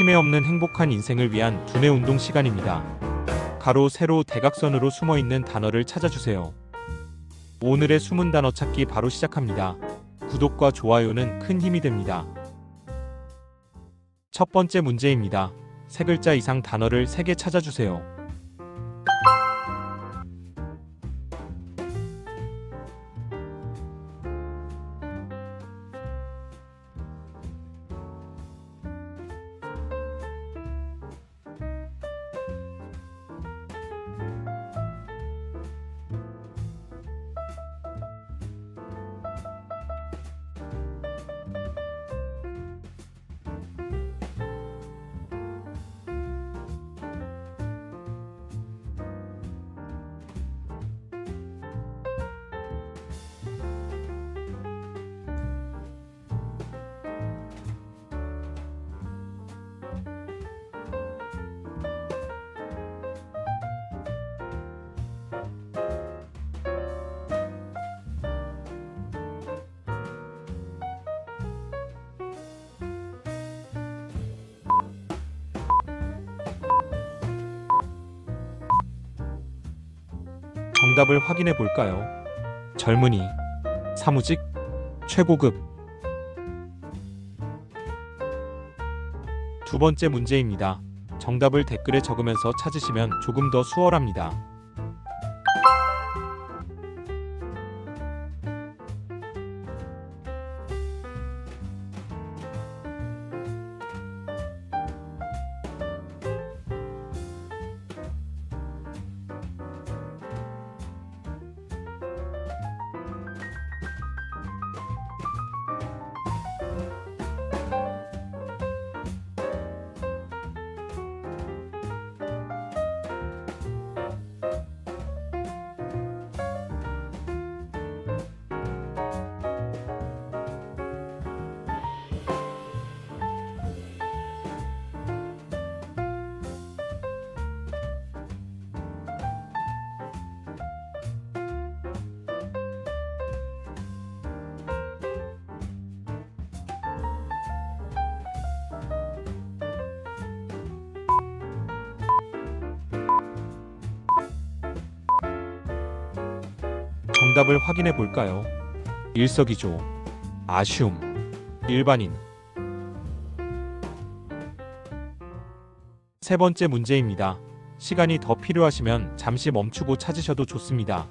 침해 없는 행복한 인생을 위한 두뇌 운동 시간입니다. 가로, 세로, 대각선으로 숨어 있는 단어를 찾아주세요. 오늘의 숨은 단어 찾기 바로 시작합니다. 구독과 좋아요는 큰 힘이 됩니다. 첫 번째 문제입니다. 세 글자 이상 단어를 세개 찾아주세요. 정답을 확인해 볼까요? 젊은이, 사무직, 최고급. 두 번째 문제입니다. 정답을 댓글에 적으면서 찾으시면 조금 더 수월합니다. 정답을 확인해 볼까요? 일석이조, 아쉬움, 일반인. 세 번째 문제입니다. 시간이 더 필요하시면 잠시 멈추고 찾으셔도 좋습니다.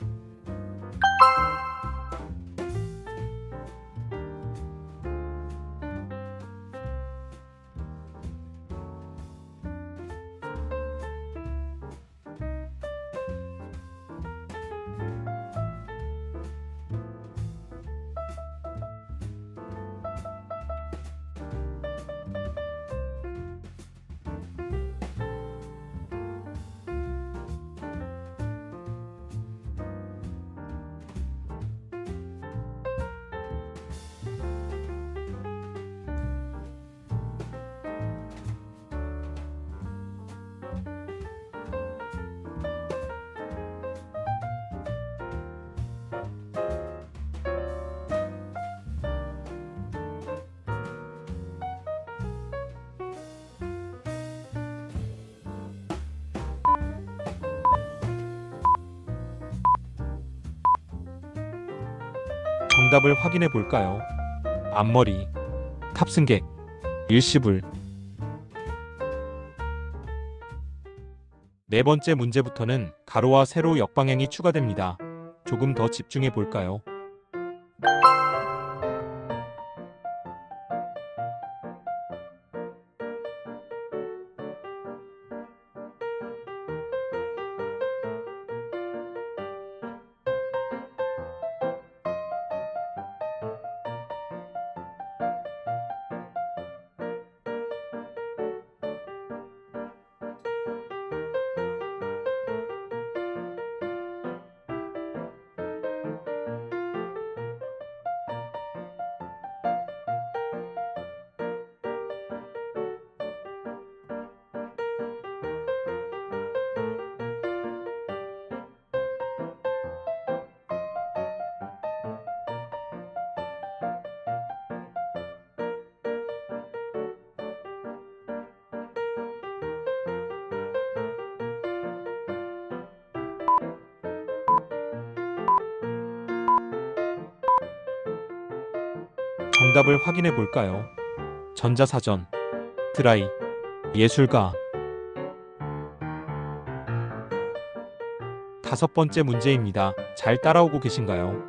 정답을 확인해 볼까요? 앞머리, 탑승객, 일시불. 네 번째 문제부터는 가로와 세로 역방향이 추가됩니다. 조금 더 집중해 볼까요? 정답을 확인해 볼까요? 전자사전, 드라이, 예술가. 다섯 번째 문제입니다. 잘 따라오고 계신가요?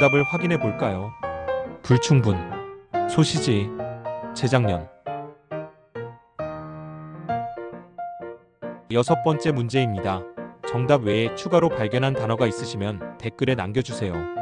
정답을 확인해 볼까요? 불충분, 소시지, 재작년. 여섯 번째 문제입니다. 정답 외에 추가로 발견한 단어가 있으시면 댓글에 남겨주세요.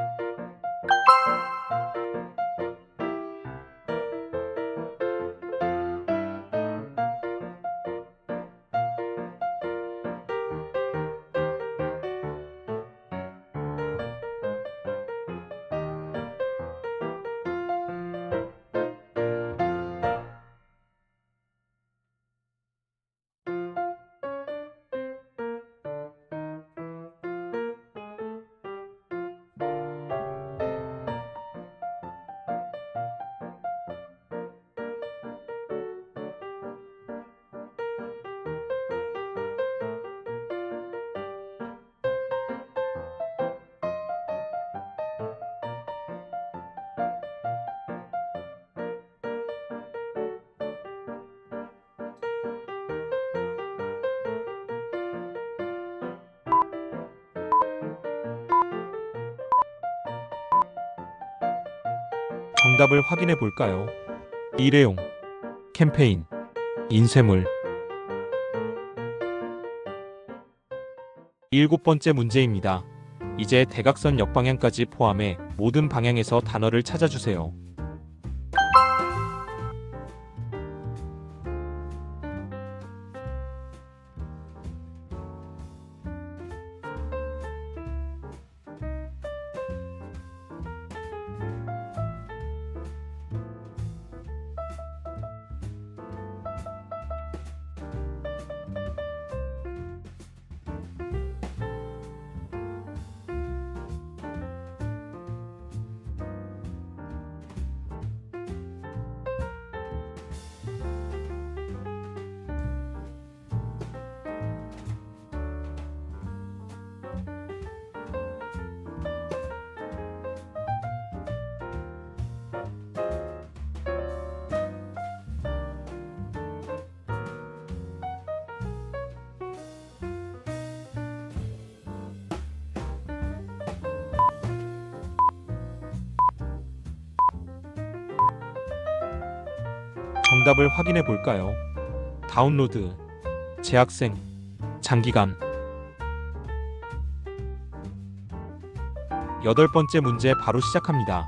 정답을 확인해 볼까요? 일회용, 캠페인, 인쇄물. 일곱 번째 문제입니다. 이제 대각선 역방향까지 포함해 모든 방향에서 단어를 찾아주세요. 정답을 확인해 볼까요? 다운로드, 재학생, 장기간. 여덟 번째 문제 바로 시작합니다.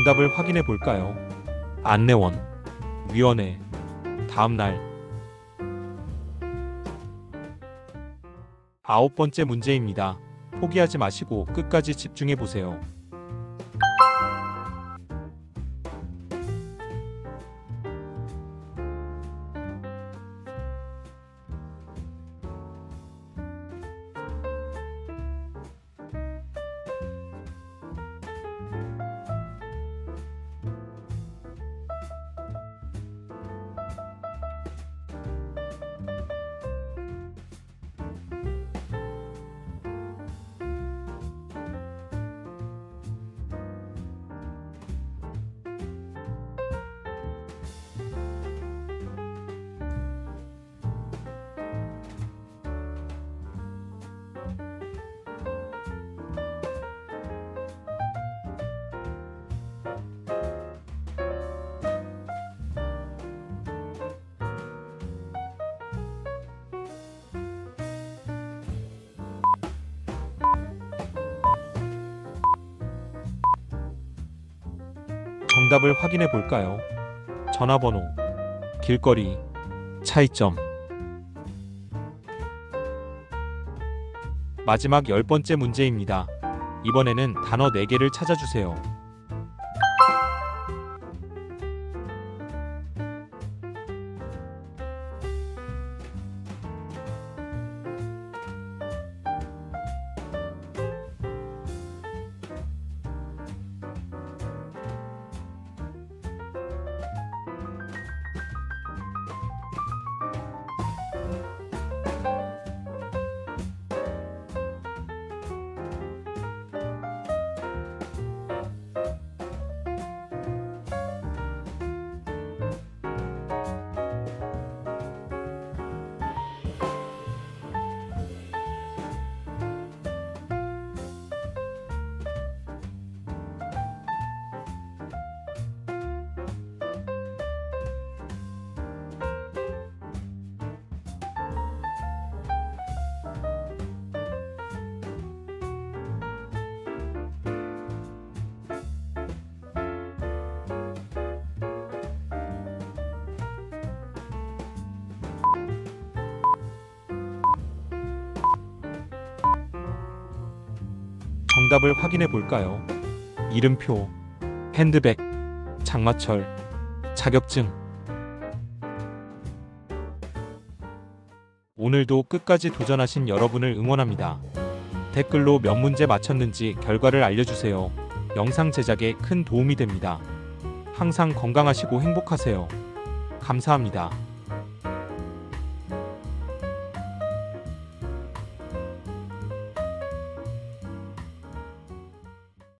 정답을 확인해 볼까요? 안내원, 위원회, 다음 날. 아홉 번째 문제입니다. 포기하지 마시고 끝까지 집중해 보세요. 정답을 확인해 볼까요? 전화번호, 길거리, 차이점. 마지막 열 번째 문제입니다. 이번에는 단어 4개를 찾아주세요. 정답을 확인해 볼까요? 이름표, 핸드백, 장마철, 자격증. 오늘도 끝까지 도전하신 여러분을 응원합니다. 댓글로 몇 문제 맞췄는지 결과를 알려주세요. 영상 제작에 큰 도움이 됩니다. 항상 건강하시고 행복하세요. 감사합니다.